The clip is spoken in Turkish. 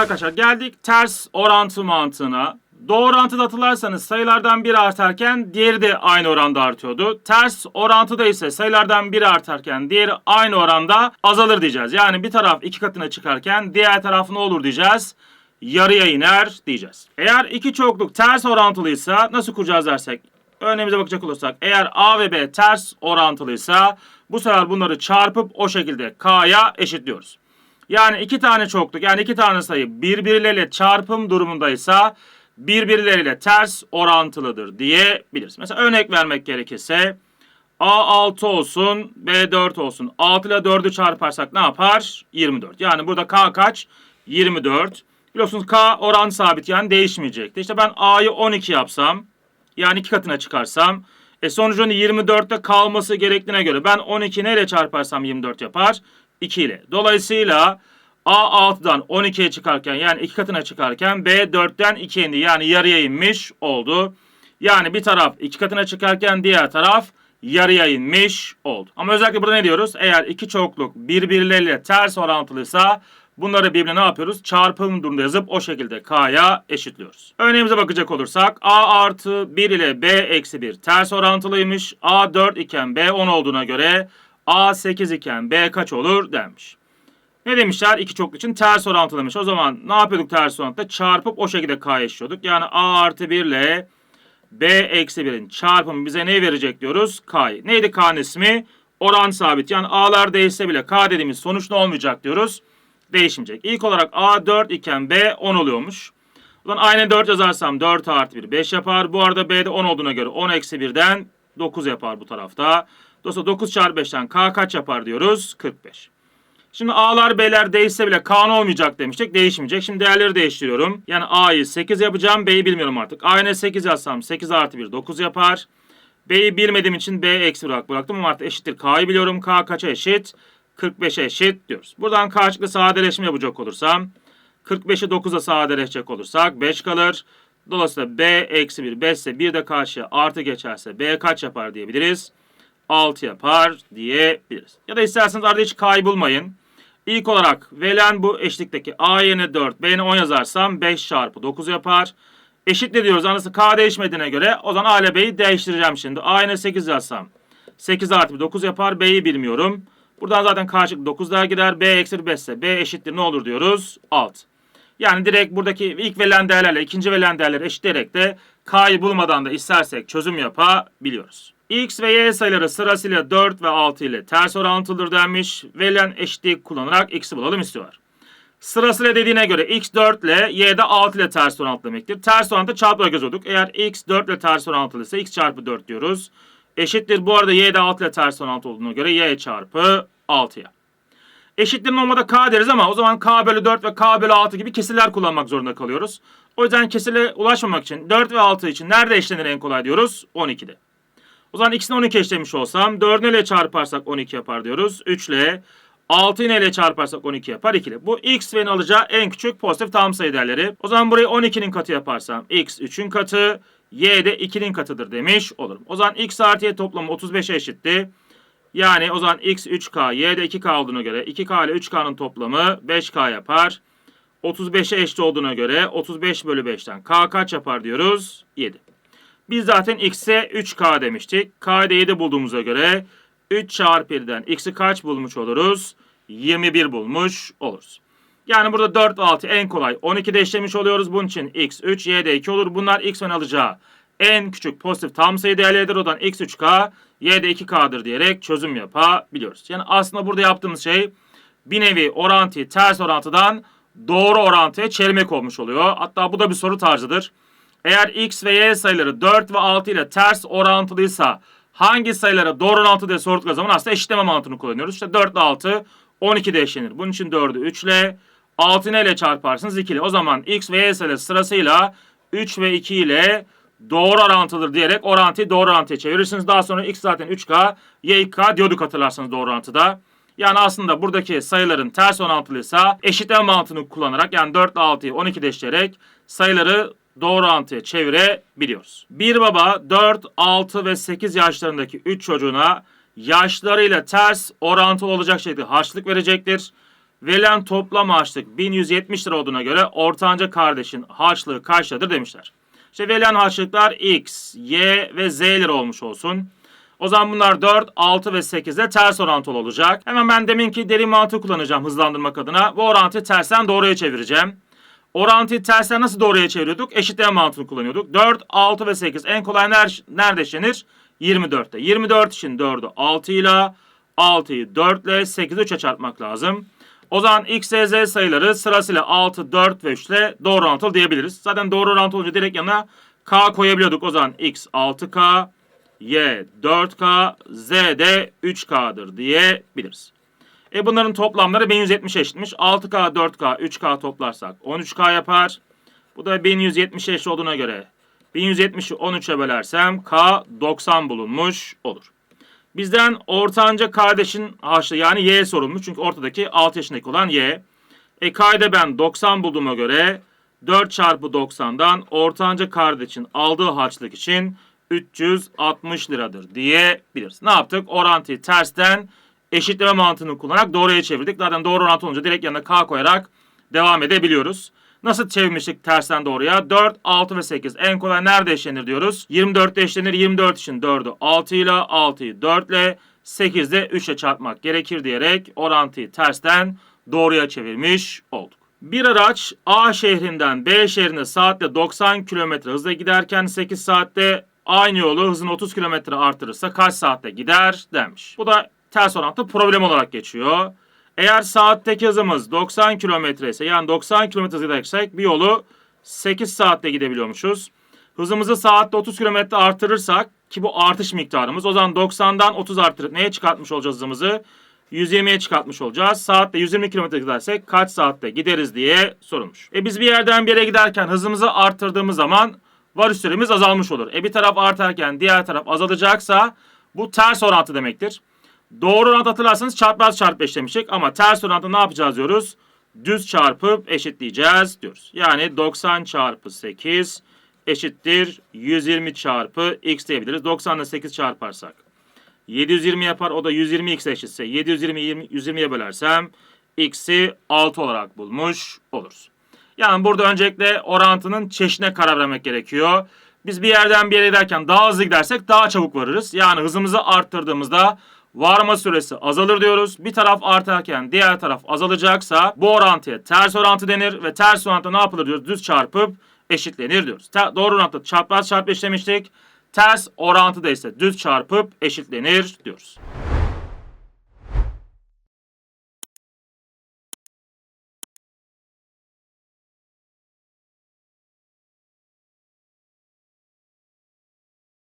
arkadaşlar geldik ters orantı mantığına. Doğru orantıda hatırlarsanız sayılardan biri artarken diğeri de aynı oranda artıyordu. Ters orantıda ise sayılardan biri artarken diğeri aynı oranda azalır diyeceğiz. Yani bir taraf iki katına çıkarken diğer taraf ne olur diyeceğiz. Yarıya iner diyeceğiz. Eğer iki çokluk ters orantılıysa nasıl kuracağız dersek Örneğimize bakacak olursak eğer A ve B ters orantılıysa bu sefer bunları çarpıp o şekilde K'ya eşitliyoruz. Yani iki tane çokluk yani iki tane sayı birbirleriyle çarpım durumundaysa birbirleriyle ters orantılıdır diyebiliriz. Mesela örnek vermek gerekirse A6 olsun B4 olsun. 6 ile 4'ü çarparsak ne yapar? 24. Yani burada K kaç? 24. Biliyorsunuz K oran sabit yani değişmeyecekti. İşte ben A'yı 12 yapsam yani iki katına çıkarsam e sonucun 24'te kalması gerektiğine göre ben 12 neyle çarparsam 24 yapar? 2 ile. Dolayısıyla A 6'dan 12'ye çıkarken yani iki katına çıkarken B 4'ten 2'ye indi. Yani yarıya inmiş oldu. Yani bir taraf iki katına çıkarken diğer taraf yarıya inmiş oldu. Ama özellikle burada ne diyoruz? Eğer iki çokluk birbirleriyle ters orantılıysa bunları birbirine ne yapıyoruz? Çarpım durumunda yazıp o şekilde K'ya eşitliyoruz. Örneğimize bakacak olursak A artı 1 ile B eksi 1 ters orantılıymış. A 4 iken B 10 olduğuna göre A 8 iken B kaç olur denmiş. Ne demişler? İki çoklu için ters orantılıymış. O zaman ne yapıyorduk ters orantıda? Çarpıp o şekilde K'ya eşitliyorduk. Yani A artı 1 ile B eksi 1'in çarpımı bize ne verecek diyoruz? K'yı. Neydi K'nın ismi? Oran sabit. Yani A'lar değişse bile K dediğimiz sonuç ne olmayacak diyoruz? Değişmeyecek. İlk olarak A 4 iken B 10 oluyormuş. Zaman aynı 4 yazarsam 4 artı 1 5 yapar. Bu arada B'de 10 olduğuna göre 10 eksi 1'den 9 yapar bu tarafta. Dolayısıyla 9 çarpı 5'ten K kaç yapar diyoruz? 45. Şimdi A'lar B'ler değişse bile K'nın olmayacak demiştik. Değişmeyecek. Şimdi değerleri değiştiriyorum. Yani A'yı 8 yapacağım. B'yi bilmiyorum artık. A'ya 8 yazsam 8 artı 1 9 yapar. B'yi bilmediğim için B eksi olarak bıraktım ama artık eşittir. K'yı biliyorum. K kaça eşit? 45'e eşit diyoruz. Buradan karşılıklı sadeleşme yapacak olursam 45'i 9'a sadeleşecek olursak 5 kalır. Dolayısıyla B eksi 1 5 ise 1 de karşıya artı geçerse B kaç yapar diyebiliriz? 6 yapar diyebiliriz. Ya da isterseniz arada hiç kaybolmayın. İlk olarak verilen bu eşlikteki A yerine 4, B yerine 10 yazarsam 5 çarpı 9 yapar. Eşitle diyoruz. Anası K değişmediğine göre o zaman A ile B'yi değiştireceğim şimdi. A yerine 8 yazsam 8 artı 1 9 yapar. B'yi bilmiyorum. Buradan zaten karşılıklı 9 daha gider. B eksi 5 ise B eşittir ne olur diyoruz? 6. Yani direkt buradaki ilk verilen değerlerle ikinci verilen değerleri eşitleyerek de K'yı bulmadan da istersek çözüm yapabiliyoruz. X ve Y sayıları sırasıyla 4 ve 6 ile ters orantılıdır denmiş. Verilen eşitlik kullanarak X'i bulalım istiyorlar. Sırasıyla dediğine göre X 4 ile Y de 6 ile ters orantılı demektir. Ters orantı çarpılarak yazıyorduk. Eğer X 4 ile ters orantılıysa X çarpı 4 diyoruz. Eşittir bu arada Y de 6 ile ters orantı olduğuna göre Y çarpı 6'ya. Eşittir normalde K deriz ama o zaman K bölü 4 ve K bölü 6 gibi kesirler kullanmak zorunda kalıyoruz. O yüzden kesirle ulaşmamak için 4 ve 6 için nerede eşlenir en kolay diyoruz? 12'de. O zaman ikisini 12 eşlemiş olsam 4 ile çarparsak 12 yapar diyoruz. 3 ile 6 ile çarparsak 12 yapar 2 ile. Bu x ve'nin alacağı en küçük pozitif tam sayı değerleri. O zaman burayı 12'nin katı yaparsam x 3'ün katı, y de 2'nin katıdır demiş olurum. O zaman x artı y toplamı 35'e eşitti. Yani o zaman x 3k, y de 2k olduğuna göre 2k ile 3k'nın toplamı 5k yapar. 35'e eşit olduğuna göre 35 bölü 5'ten k kaç yapar diyoruz? 7. Biz zaten x'e 3k demiştik. Da 7 bulduğumuza göre 3 çarpı 1'den x'i kaç bulmuş oluruz? 21 bulmuş oluruz. Yani burada 4 ve 6 en kolay 12'de eşlemiş oluyoruz. Bunun için x 3, y de 2 olur. Bunlar x ön alacağı en küçük pozitif tam sayı değerleridir. Odan x 3k, y de 2k'dır diyerek çözüm yapabiliyoruz. Yani aslında burada yaptığımız şey bir nevi orantıyı ters orantıdan doğru orantıya çevirmek olmuş oluyor. Hatta bu da bir soru tarzıdır. Eğer x ve y sayıları 4 ve 6 ile ters orantılıysa hangi sayılara doğru orantılı diye sordukları zaman aslında eşitleme mantığını kullanıyoruz. İşte 4 ile 6 12 de eşlenir. Bunun için 4'ü 3 ile 6 ile çarparsınız 2 ile. O zaman x ve y sayıları sırasıyla 3 ve 2 ile doğru orantılıdır diyerek orantıyı doğru orantıya çevirirsiniz. Daha sonra x zaten 3k, y 2k diyorduk hatırlarsanız doğru orantıda. Yani aslında buradaki sayıların ters orantılıysa eşitleme mantığını kullanarak yani 4 ile 6'yı 12 eşleyerek sayıları doğru orantıya çevirebiliyoruz. Bir baba 4, 6 ve 8 yaşlarındaki 3 çocuğuna yaşlarıyla ters orantılı olacak şekilde harçlık verecektir. Verilen toplam harçlık 1170 lira olduğuna göre ortanca kardeşin harçlığı kaç liradır demişler. İşte verilen harçlıklar X, Y ve Z lira olmuş olsun. O zaman bunlar 4, 6 ve 8'de ters orantılı olacak. Hemen ben deminki derin mantığı kullanacağım hızlandırmak adına. Bu orantıyı tersten doğruya çevireceğim. Orantıyı tersten nasıl doğruya çeviriyorduk? Eşitleme mantığını kullanıyorduk. 4, 6 ve 8 en kolay ner nerede eşlenir? 24'te. 24 için 4'ü 6 ile 6'yı 4 ile 8'i 3'e çarpmak lazım. O zaman x, y, z sayıları sırasıyla 6, 4 ve 3 ile doğru orantılı diyebiliriz. Zaten doğru orantılı olunca direkt yanına k koyabiliyorduk. O zaman x 6k, y 4k, z de 3k'dır diyebiliriz. E bunların toplamları 1170 eşitmiş. 6k, 4k, 3k toplarsak 13k yapar. Bu da 1170 eşit olduğuna göre 1170'i 13'e bölersem k 90 bulunmuş olur. Bizden ortanca kardeşin harçlığı yani y sorulmuş. Çünkü ortadaki 6 yaşındaki olan y. E k'yı ben 90 bulduğuma göre 4 çarpı 90'dan ortanca kardeşin aldığı harçlık için 360 liradır diyebiliriz. Ne yaptık? Orantıyı tersten eşitleme mantığını kullanarak doğruya çevirdik. Zaten doğru orantı olunca direkt yanına k koyarak devam edebiliyoruz. Nasıl çevirmiştik tersten doğruya? 4, 6 ve 8 en kolay nerede eşlenir diyoruz. 24'te eşlenir. 24 için 4'ü 6 ile 6'yı 4 ile 8'de 3 ile çarpmak gerekir diyerek orantıyı tersten doğruya çevirmiş olduk. Bir araç A şehrinden B şehrine saatte 90 km hızla giderken 8 saatte aynı yolu hızını 30 km artırırsa kaç saatte gider demiş. Bu da ters orantı problem olarak geçiyor. Eğer saatteki hızımız 90 km ise yani 90 km hızla gidersek bir yolu 8 saatte gidebiliyormuşuz. Hızımızı saatte 30 km artırırsak ki bu artış miktarımız o zaman 90'dan 30 artırıp neye çıkartmış olacağız hızımızı? 120'ye çıkartmış olacağız. Saatte 120 km gidersek kaç saatte gideriz diye sorulmuş. E biz bir yerden bir yere giderken hızımızı arttırdığımız zaman varış süremiz azalmış olur. E bir taraf artarken diğer taraf azalacaksa bu ters orantı demektir. Doğru orantı hatırlarsanız çarpmaz çarpı eşlemiştik ama ters orantı ne yapacağız diyoruz? Düz çarpıp eşitleyeceğiz diyoruz. Yani 90 çarpı 8 eşittir 120 çarpı x diyebiliriz. 90 ile 8 çarparsak 720 yapar. O da 120 x eşitse 720 20, 120'ye bölersem x'i 6 olarak bulmuş oluruz. Yani burada öncelikle orantının çeşidine karar vermek gerekiyor. Biz bir yerden bir yere giderken daha hızlı gidersek daha çabuk varırız. Yani hızımızı arttırdığımızda varma süresi azalır diyoruz. Bir taraf artarken diğer taraf azalacaksa bu orantıya ters orantı denir ve ters orantı ne yapılır diyoruz? Düz çarpıp eşitlenir diyoruz. Te- doğru orantı çarpmaz çarpı eşlemiştik. Ters orantıda ise düz çarpıp eşitlenir diyoruz.